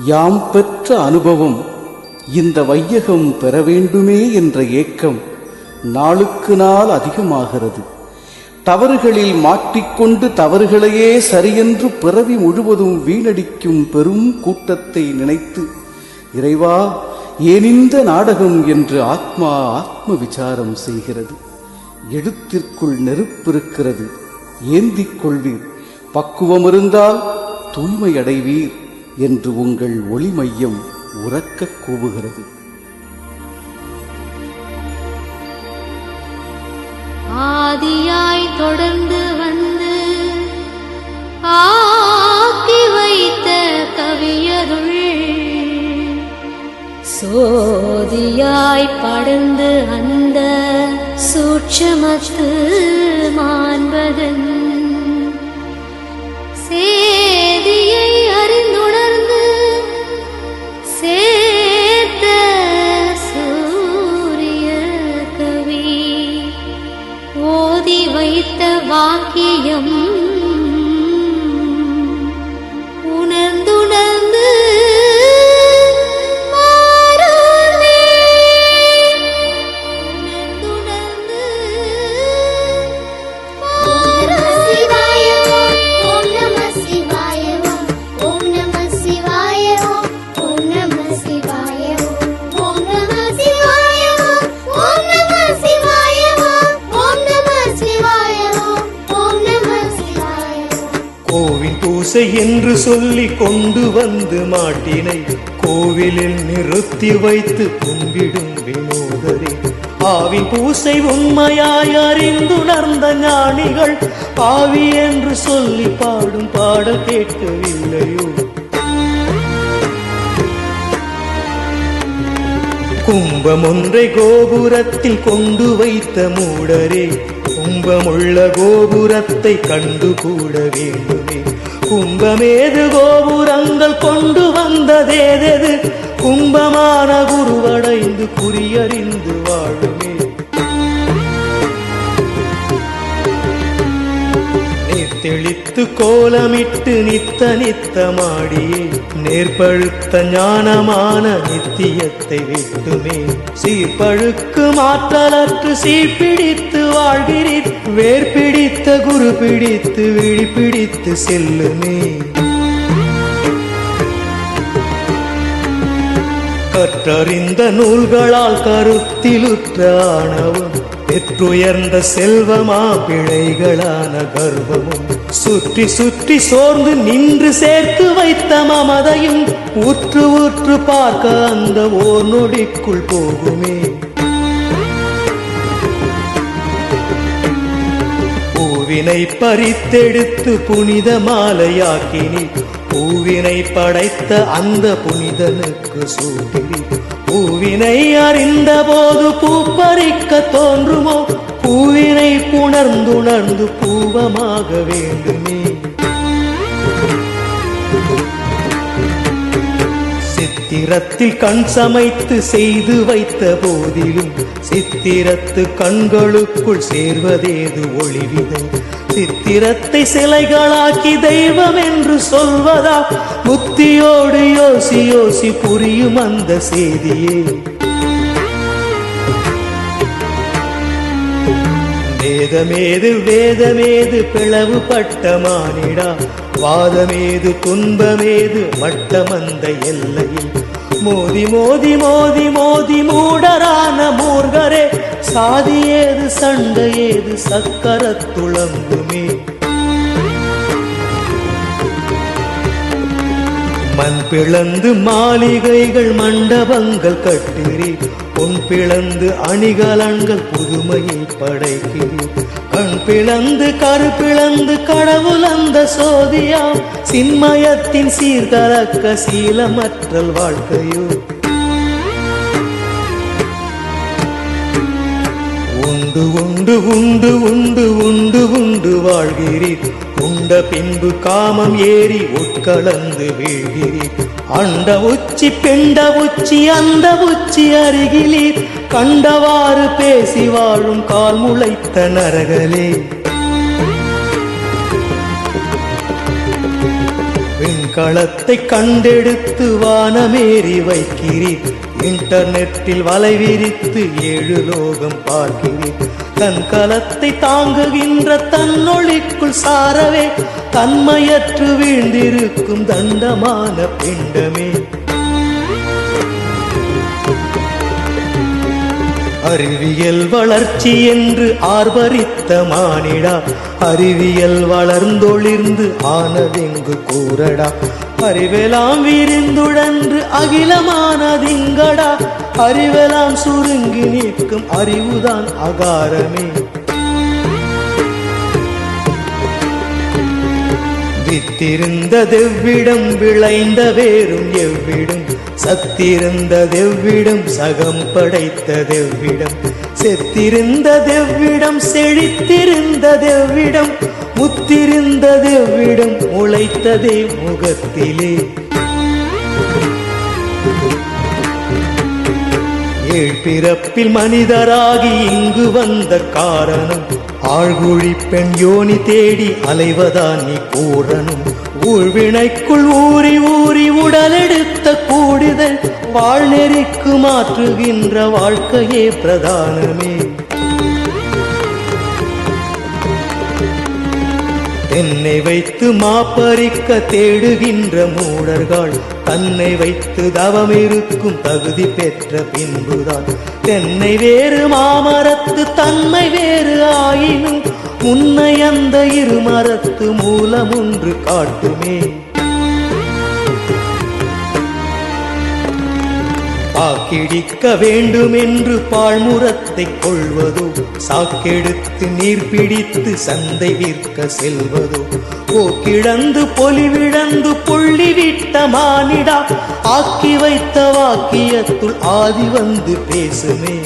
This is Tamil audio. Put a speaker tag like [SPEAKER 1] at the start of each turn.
[SPEAKER 1] யாம் பெற்ற அனுபவம் இந்த வையகம் பெற வேண்டுமே என்ற ஏக்கம் நாளுக்கு நாள் அதிகமாகிறது. தவறுகளில் மாட்டிக்கொண்டு தவறுகளையே சரியென்று பிறவி முழுவதும் வீணடிக்கும் பெரும் கூட்டத்தை நினைத்து இறைவா ஏனிந்த நாடகம் என்று ஆத்மா ஆத்ம விசாரம் செய்கிறது. எழுத்திற்குள் நெருப்பிருக்கிறது. ஏந்திக் கொள்வீர். பக்குவம் இருந்தால் தூய்மை அடைவீர் என்று உங்கள் ஒளி மையம் உறக்கக் கூவுகிறது.
[SPEAKER 2] ஆதியாய் தொடர்ந்து வந்து ஆக்கி வைத்த கவியருள் சோதியாய் படர்ந்து அந்த சூட்சமத்து மாண்பதன்
[SPEAKER 3] கோவின் பூசை என்று சொல்லி கொண்டு வந்து மாட்டினை கோவிலில் நிறுத்தி வைத்து கும்பிடும் வினோதரே. ஆவின் பூசை உண்மையாய் அறிந்துணர்ந்த ஞானிகள் ஆவி என்று சொல்லி பாடும் பாடல் கேட்கவில்லையோ? கும்பம் ஒன்றை கோபுரத்தில் கொண்டு வைத்த மூடரே கும்பமுள்ள கோபுரத்தை கண்டு கூட வேண்டுமே. கும்பமேது கோபுரங்கள் கொண்டு வந்ததேதெது? கும்பமான குருவடைந்து குறியறிந்து வாழுமே. தெளித்து கோலமிட்டு நித்த நித்தமாடியே நேர்பழுத்த ஞானமான நித்தியத்தை விட்டுமே. சீர்பழுக்கு மாற்றலற்று சீர்பிடித்து வாழ்கிறி வேர்பிடித்த குரு பிடித்து விழிப்பிடித்து செல்லுமே. கற்றறிந்த நூல்களால் கருத்திலுற்ற ஆணவம் பெற்றுயர்ந்த செல்வமா பிழைகளான கர்வமும். சுற்றி சுற்றி சோர்ந்து நின்று சேர்த்து வைத்த மமதையும் உற்று உற்று பார்க்க அந்த ஓர் நொடிக்குள் போகுமே. பூவினை பறித்தெடுத்து புனித மாலையாக்கினி. பூவினை படைத்த அந்த புனிதனுக்கு சூட்டினி. பூவினை அறிந்த போது பூ தோன்றுமோ? பூவினை புணர்ந்துணர்ந்து பூவமாக வேண்டுமே. சித்திரத்தில் கண் சமைத்து செய்து வைத்த போதிலும் சித்திரத்து கண்களுக்குள் சேர்வதேது ஒளிவிதை சித்திரத்தை சிலைகளாக்கி தெய்வம் என்று சொல்வதா? புத்தியோடு யோசி யோசி புரியும் அந்த செய்தியே. வேதமேது வேதமேது பிளவுபட்ட மானிடா? வாதமேது துன்பமேது மட்டமந்த எல்லையில். மோதி மோதி மோதி மோதி மூடரான மூர்கரே சாதி ஏது சண்டை ஏது சக்கர துளம்புமே. மண் பிளந்து மாளிகைகள் மண்டபங்கள் கட்டுறி பொன் பிளந்து அணிகலன்கள் புதுமையை படைக்கிறி கண் பிளந்து கரு பிளந்து கடவுள் அந்த சோதியாம். சின்மயத்தின் சீர்கலக்க சீலமற்றல் வாழ்க்கையோ. உண்டு உண்டு உண்டு உண்டு உண்டு உண்டு வாழ்கிறீர். உண்ட பின்பு காமம் ஏறி உட்கலந்து வீழ்கிறீர். அண்ட உச்சி பெண்ட உச்சி அந்த உச்சி அருகிலீர். கண்டவாறு பேசி வாழும் கால் முளைத்த நரகலே. விண்கலத்தை கண்டெடுத்து வானமேறி வைக்கிறீர். இன்டர்நெட்டில் வலை விரித்து ஏழு லோகம் பார்க்கிறேன். தன் கலத்தை தாங்குகின்ற தன்னொழிக்குள் சாரவே தன்மையற்று வீழ்ந்திருக்கும் தண்டமான பிண்டமே. அறிவியல் வளர்ச்சி என்று ஆர்வரித்த மானிடா அறிவியல் வளர்ந்தொளிர்ந்து ஆனதெங்கு கூறடா. அறிவெலாம் விரிந்துழன்று அகிலமானதிங்கடா அறிவெலாம் சுருங்கி நிற்கும் அறிவுதான் அகாரமே. வித்திருந்த தெவ்விடம் விளைந்த வேறும் எவ்விடம். சத்திருந்த தெவ்விடம் சகம் படைத்த தெவ்விடம். செத்திருந்த தெவ்விடம் செழித்திருந்த தெவ்விடம். முத்திருந்த விடும் முளைத்ததே முகத்திலே. ஏழ் பிறப்பில் மனிதராகி இங்கு வந்த காரணம் ஆழ்குழி பெண் யோனி தேடி அலைவதா நீ கூறணும் ஊழ்வினைக்குள் ஊறி ஊறி உடலெடுத்த கூடுதல் வாழ்நெறிக்கு மாற்றுகின்ற வாழ்க்கையே பிரதானமே. தென்னை வைத்து மாப்பறிக்க தேடுகின்ற மூடர்கள் தன்னை வைத்து தவம் இருக்கும் தகுதி பெற்ற பின்புதான். தென்னை வேறு மாமரத்து தன்மை வேறு ஆயினும் உன்னை அந்த இரு மரத்து மூலம் ஒன்று காட்டுமே. ஆக்கிடிக்க வேண்டுமென்று பாழ்முரத்தை கொள்வதோ சாக்கெடுத்து நீர் பிடித்து சந்தை விற்க செல்வதோ போக்கிழந்து பொலிவிழந்து புள்ளி விட்ட மானிடா ஆக்கி வைத்த வாக்கியத்துள் ஆதி வந்து பேசுமே.